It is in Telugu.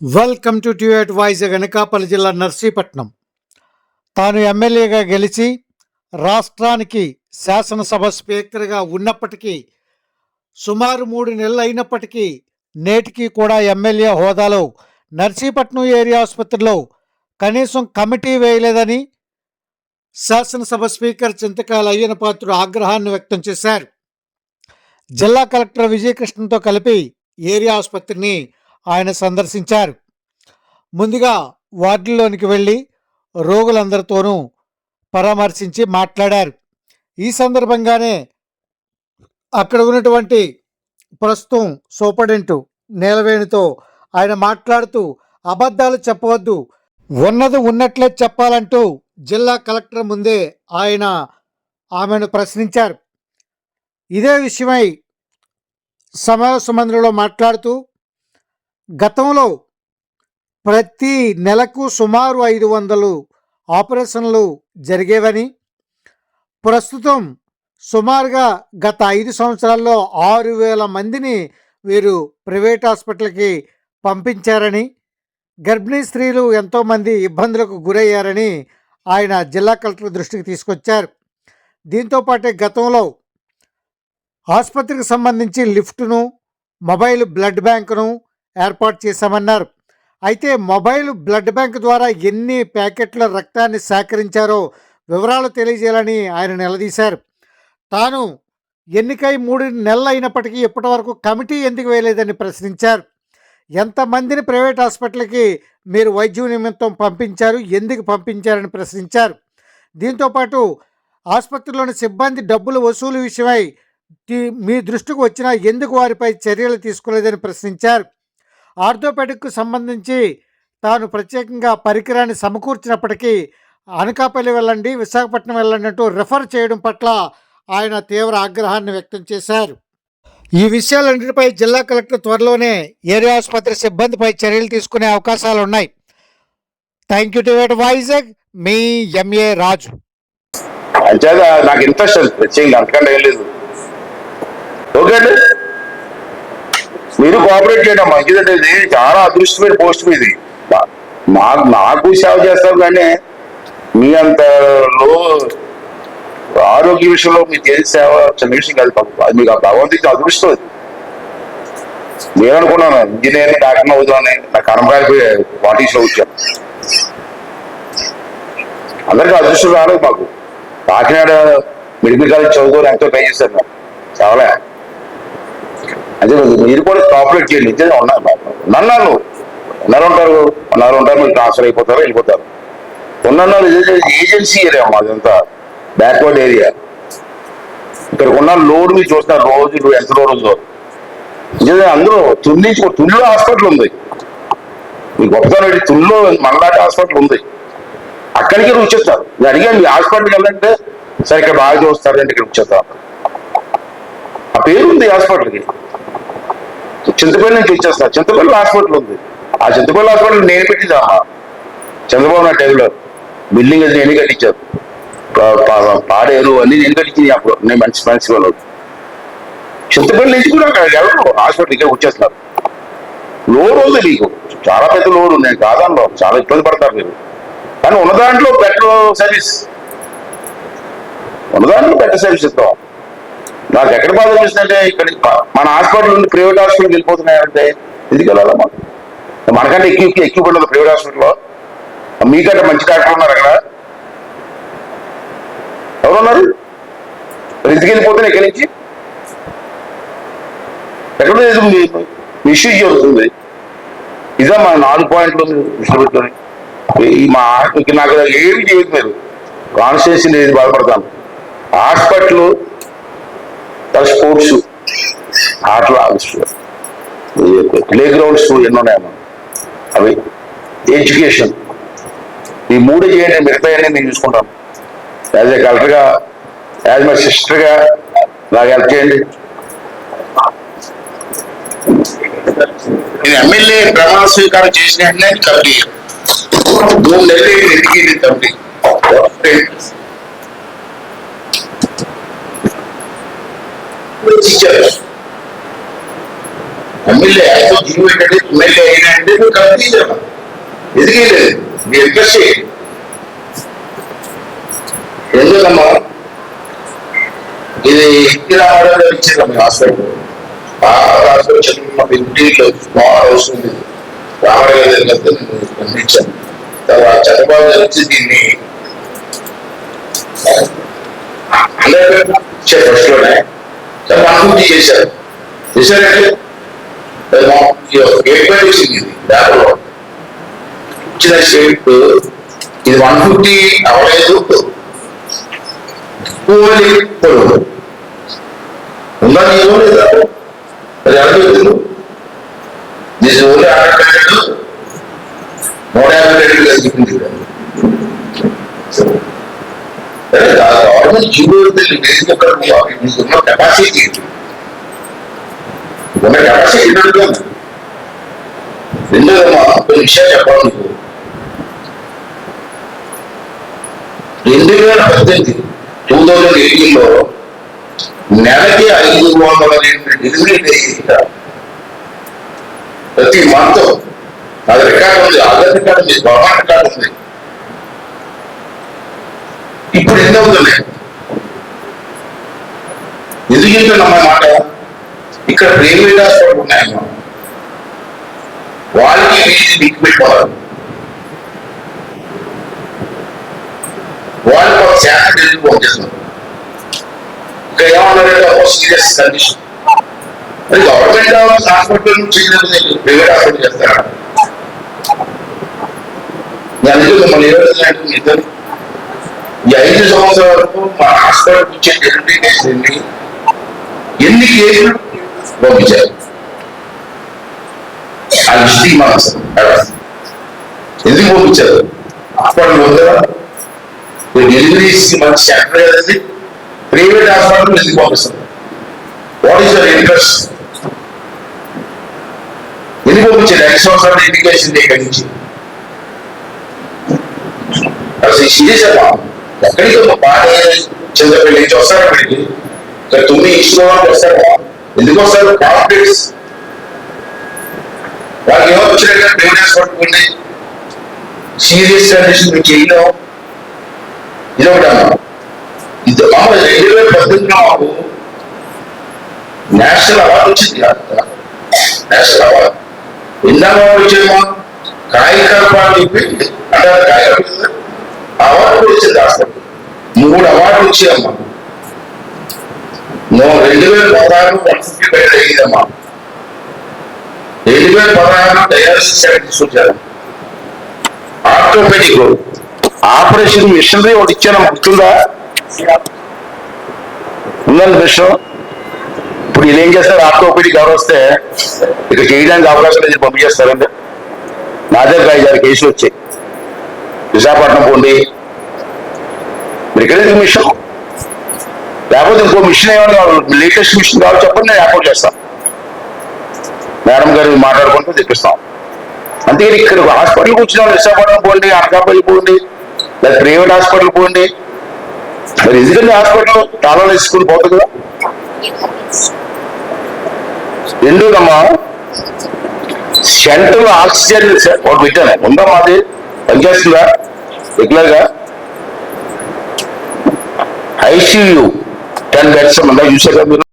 వెల్కమ్ టు ట్యూట్ వాయిస్ వెనకాపల్లి జిల్లా నర్సీపట్నం తాను ఎమ్మెల్యేగా గెలిచి రాష్ట్రానికి శాసనసభ స్పీకర్గా ఉన్నప్పటికీ సుమారు మూడు నెలలు అయినప్పటికీ నేటికి కూడా ఎమ్మెల్యే హోదాలో నర్సీపట్నం ఏరియా ఆసుపత్రిలో కనీసం కమిటీ వేయలేదని శాసనసభ స్పీకర్ చింతకాయల అయ్యన పాత్రుడు ఆగ్రహాన్ని వ్యక్తం చేశారు. జిల్లా కలెక్టర్ విజయకృష్ణతో కలిపి ఏరియా ఆసుపత్రిని ఆయన సందర్శించారు. ముందుగా వార్డుల్లోనికి వెళ్ళి రోగులందరితోనూ పరామర్శించి మాట్లాడారు. ఈ సందర్భంగానే అక్కడ ఉన్నటువంటి ప్రస్తుతం సూపరింటు నీలవేణితో ఆయన మాట్లాడుతూ అబద్ధాలు చెప్పవద్దు ఉన్నది ఉన్నట్లే చెప్పాలంటూ జిల్లా కలెక్టర్ ముందే ఆయన ఆమెను ప్రశ్నించారు. ఇదే విషయమై సమావేశ మందిరంలో మాట్లాడుతూ గతంలో ప్రతి నెలకు సుమారు ఐదు వందలు ఆపరేషన్లు జరిగేవని ప్రస్తుతం సుమారుగా గత ఐదు సంవత్సరాల్లో ఆరు వేల మందిని వీరు ప్రైవేట్ హాస్పిటల్కి పంపించారని గర్భిణీ స్త్రీలు ఎంతోమంది ఇబ్బందులకు గురయ్యారని ఆయన జిల్లా కలెక్టర్ దృష్టికి తీసుకొచ్చారు. దీంతోపాటే గతంలో ఆసుపత్రికి సంబంధించి లిఫ్ట్ను మొబైల్ బ్లడ్ బ్యాంకును ఏర్పాటు చేశామన్నారు. అయితే మొబైల్ బ్లడ్ బ్యాంక్ ద్వారా ఎన్ని ప్యాకెట్ల రక్తాన్ని సేకరించారో వివరాలు తెలియజేయాలని ఆయన నిలదీశారు. తాను ఎన్నికై మూడు నెలలు అయినప్పటికీ ఇప్పటి వరకు కమిటీ ఎందుకు వేయలేదని ప్రశ్నించారు. ఎంతమందిని ప్రైవేట్ హాస్పిటల్కి మీరు వైద్యం నిమిత్తం పంపించారు ఎందుకు పంపించారని ప్రశ్నించారు. దీంతోపాటు ఆసుపత్రిలోని సిబ్బంది డబ్బులు వసూలు విషయమై మీ దృష్టికి వచ్చినా ఎందుకు వారిపై చర్యలు తీసుకోలేదని ప్రశ్నించారు. ఆర్థోపెడిక్కు సంబంధించి తాను ప్రత్యేకంగా పరికరాన్ని సమకూర్చినప్పటికీ అనకాపల్లి వెళ్ళండి విశాఖపట్నం వెళ్ళండి అంటూ రిఫర్ చేయడం పట్ల ఆయన తీవ్ర ఆగ్రహాన్ని వ్యక్తం చేశారు. ఈ విషయాలన్నింటిపై జిల్లా కలెక్టర్ త్వరలోనే ఏరియా ఆసుపత్రి సిబ్బందిపై చర్యలు తీసుకునే అవకాశాలు ఉన్నాయి. థ్యాంక్ యూ టు వైజాగ్ మీ ఎంఏ రాజు. నాకు ఇంట్రెస్ట్ అది ప్రత్యేకంగా అంతకంటే ఏం లేదు. ఓకే అండి. మీరు కోఆపరేట్ చేయడం మంచిదంటే ఇది చాలా అదృష్టమైన పోస్ట్ మీది. నాకు నాకు సేవ చేస్తాం కానీ మీ అంత లో ఆరోగ్య విషయంలో మీరు చేసే సేవ చిన్న విషయం కాదు అది మీకు ఆ భగవంతుడికి అదృష్టం అది. నేననుకున్నాను ఇంజనీర్ డాక్టర్ అవుతామని నా కర్మకాయపోయి పార్టీస్లో వచ్చాను అందరికీ అదృష్టం రాలేదు మాకు. కాకినాడ మెడికల్ కాలేజ్ చదువుకొని ఎంతో పే చేశారు చాలా. అదే మీరు కూడా కాపరేట్ చేయండి. నిజంగా ఉన్నారు నన్నాను ఉన్నారు ఉంటారు ఉన్నారు ఉంటారు మీరు ట్రాన్స్ఫర్ అయిపోతారు వెళ్ళిపోతారు? ఉన్నారు ఏజెన్సీ ఏరియా మాదంతా బ్యాక్వర్డ్ ఏరియా ఇక్కడ ఉన్న లోడ్ మీరు చూస్తారు రోజు ఎంత లోడ్ ఉందో. నిజంగా అందరూ తుల్లి తుల్లో హాస్పిటల్ ఉంది. మీ గొప్పతనం ఏంటి? తుల్లో మనలాంటి హాస్పిటల్ ఉంది. అక్కడికి నువ్వు వచ్చేస్తారు నేను అడిగాను మీ హాస్పిటల్కి వెళ్ళంటే సరే ఇక్కడ బాగా చూస్తారంటే ఇక్కడ వచ్చేస్తాను. ఆ పేరు ఉంది హాస్పిటల్కి చింతపల్లి నుంచి వచ్చేస్తా చింతపల్లి హాస్పిటల్ ఉంది. ఆ చింతపల్లి హాస్పిటల్ నేను పెట్టిందమ్మా చంద్రబాబు నా టైంలో బిల్డింగ్ అది నేను కట్టించారు పాడేరు అన్ని నేను కట్టించింది అప్పుడు నేను మంచి మంచి వాళ్ళు చింతపల్లి నుంచి కూడా అక్కడ ఎవరు హాస్పిటల్ ఇక్కడ వచ్చేస్తున్నారు? లోడ్ ఉంది నీకు చాలా పెద్ద లోడ్ నేను కాదన్నా. చాలా ఇబ్బంది పడతారు మీరు. కానీ ఉన్న దాంట్లో బెటర్ సర్వీస్ ఉన్న దాంట్లో బెటర్ సర్వీస్ ఇస్తాం. నాకు ఎక్కడ బాధ అనిపిస్తుందంటే ఇక్కడ మన హాస్పిటల్ నుండి ప్రైవేట్ హాస్పిటల్కి వెళ్ళిపోతున్నాయంటే ఎందుకు మనం మనకంటే ఎక్కువ ఎక్కువ ఉండదు ప్రైవేట్ హాస్పిటల్లో. మీకంటే మంచి డాక్టర్ ఉన్నారు అక్కడ. ఎవరున్నారు? ఎందుకు వెళ్ళిపోతున్నా ఇక్కడి నుంచి. ఎక్కడ లేదు ఇష్యూ జరుగుతుంది ఇదే మా నాలుగు పాయింట్లు దృష్టి పెట్టుకొని ఈ మా ఇక నాకు ఏమి చేయట్లేదు. మీరు కాన్స్టిట్యూన్సీ బాధపడతాను. హాస్పిటల్ స్పోర్ట్స్ ఆటలు ప్లే గ్రౌండ్స్ ఎన్నో ఉన్నాయమ్మా అవి ఎడ్యుకేషన్. ఈ మూడు చేయండి మిగతాయన్నీ నేను చూసుకుంటాను. యాజ్ ఏ కలెక్టర్గా యాజ్ మై సిస్టర్గా నాకు హెల్ప్ చేయండి. నేను ఎమ్మెల్యే ప్రమాణ స్వీకారం చేసిన వెంటనే కమిటీ మూడు నెలలు ఇంటికి కమిటీ ఇచ్చారు ఎమ్మెల్యే జీవో ఏంటంటే ఎమ్మెల్యే అయినంటే రిక్వెస్ట్ చేయండి ఎందుకమ్మా? ఇది ఎన్ని రావడం ఇచ్చారు మీ హాస్పిటల్ హాస్పిటల్ ఇంటిలో స్మాల్ హౌస్ ఉంది. దగ్గర తర్వాత చంద్రబాబు గారు వచ్చి దీన్ని ఫస్ట్లోనే వన్ ఫిఫ్టీ చేశారు. చేశారంటే గేట్ వచ్చింది ఇది దాంట్లో ఇచ్చిన స్టేట్ ఇది వన్ ఫిఫ్టీ అవలేదు. పోలి పొడవు ఉందా నీలో లేదా? అది అడగలేదు దిస్ ఓన్లీ హండ్రెడ్ నూట యాభై రెండు చెప్పింది నార్మల్ జీవోకి మీకున్న కెపాసిటీ ఉన్న కెపాసిటీ ఏంటంటే రెండోదమ్మా ఒక విషయం చెప్పాలి మీకు రెండు వేల పద్దెనిమిది టూ థౌజండ్ ఎయిటీన్లో నెలకి ఐదు వందల డెలివరీ అయ్యింది ఇక్కడ ప్రతి మంత్. అది రికార్డు ఉంది అదర్ రికార్డు ఉంది గవర్నమెంట్ రికార్డు ఉంది. ఇప్పుడు ఎన్ని అవుతున్నాయి ఎందుకు చెప్తున్నా మాట? ఇక్కడ ప్రైవేట్ హాస్పిటల్ ఉన్నాయమ్మా వాళ్ళకి వీధి దిక్కు పెట్టుకోవాలి? వాళ్ళు ఒక శాఖ ఎందుకు పంపిస్తున్నారు ఇక్కడ ఏమన్నారంటే ఒక సీరియస్ కండిషన్ అది గవర్నమెంట్ హాస్పిటల్ నుంచి ప్రైవేట్ హాస్పిటల్ చేస్తారా? నేను అందుకే మిమ్మల్ని ఏ విధంగా ఇద్దరు ఈ ఐదు సంవత్సరాల వరకు మన హాస్పిటల్ వచ్చే డెలివరీ కేసులు ఎన్ని కేసులు పంపించారు? ఆ లిస్ట్ మనకు ఎందుకు పంపించారు? హాస్పిటల్ ఉందా డెలివరీస్ మంచి సెంటర్ కదండి ప్రైవేట్ హాస్పిటల్ ఎందుకు పంపిస్తారు? వాట్ ఈస్ యువర్ ఇంట్రెస్ట్ ఎందుకు పంపించారు? ఐదు సంవత్సరాల ఎడ్యుకేషన్ ఇక్కడి నుంచి అసలు సీరియస్ అమ్మా ఎక్కడికి ఒక బాధ నుంచి వస్తారు అక్కడికి ఇక్కడ తొమ్మిది ఇష్టం వాళ్ళు వస్తారు? ఎందుకు వస్తారు? కాంప్లెక్స్ వాళ్ళకి ఏమో వచ్చినట్టు ప్రైవేట్ హాస్పిటల్ సీరియస్ కండిషన్ మీకు చేయడం ఇది ఒకటి అమ్మా. ఇది మామూలు రెండు వేల పద్దెనిమిదిలో మాకు నేషనల్ అవార్డు వచ్చింది నేషనల్ అవార్డు ఎన్ని అవార్డు వచ్చేమో కాయకల్ప అని చెప్పి అంటే అది కాయకల్ప అవార్డు కూడా వచ్చింది హాస్పిటల్ మూడు అవార్డులు వచ్చాయమ్మా నువ్వు రెండు వేల పదహారు వన్ ఫిఫ్టీ బెడ్ అయ్యిందమ్మా. రెండు వేల పదహారు డయాలసిస్ సెంటర్ తీసుకొచ్చారు. ఆర్థోపెడిక్ ఆపరేషన్ మిషనరీ ఒకటి ఇచ్చాను గుర్తుందా? ఉందండి మిషన్. ఇప్పుడు ఇది ఏం చేస్తారు? ఆర్థోపెడిక్ ఎవరు వస్తే ఇక చేయడానికి అవకాశం లేదు పంపించేస్తారండి. నా దగ్గర ఐదారు కేసులు వచ్చాయి. విశాఖపట్నం పోండి. మీరు ఎక్కడైతే మిషన్. లేకపోతే ఇంకో మిషన్ ఏమైనా కావాలి? లేటెస్ట్ మిషన్ కావాలి చెప్పండి నేను ఏర్పాటు చేస్తాను. మేడం గారు మాట్లాడుకుంటూ తెప్పిస్తాం. అందుకని ఇక్కడ హాస్పిటల్కి వచ్చిన వాళ్ళు విశాఖపట్నం పోండి అనకాపల్లి పోండి లేదా ప్రైవేట్ హాస్పిటల్ పోండి. మరి ఎందుకంటే హాస్పిటల్? తాళాలు వేసుకుని పోతుంది కదా. ఎందుకమ్మా? సెంట్రల్ ఆక్సిజన్ ఒకటి పెట్టాను. ఉందా మాది? పనిచేస్తుందా? Regular ICU. టెన్ బెడ్స్ ఉందా చూసారా మీరు?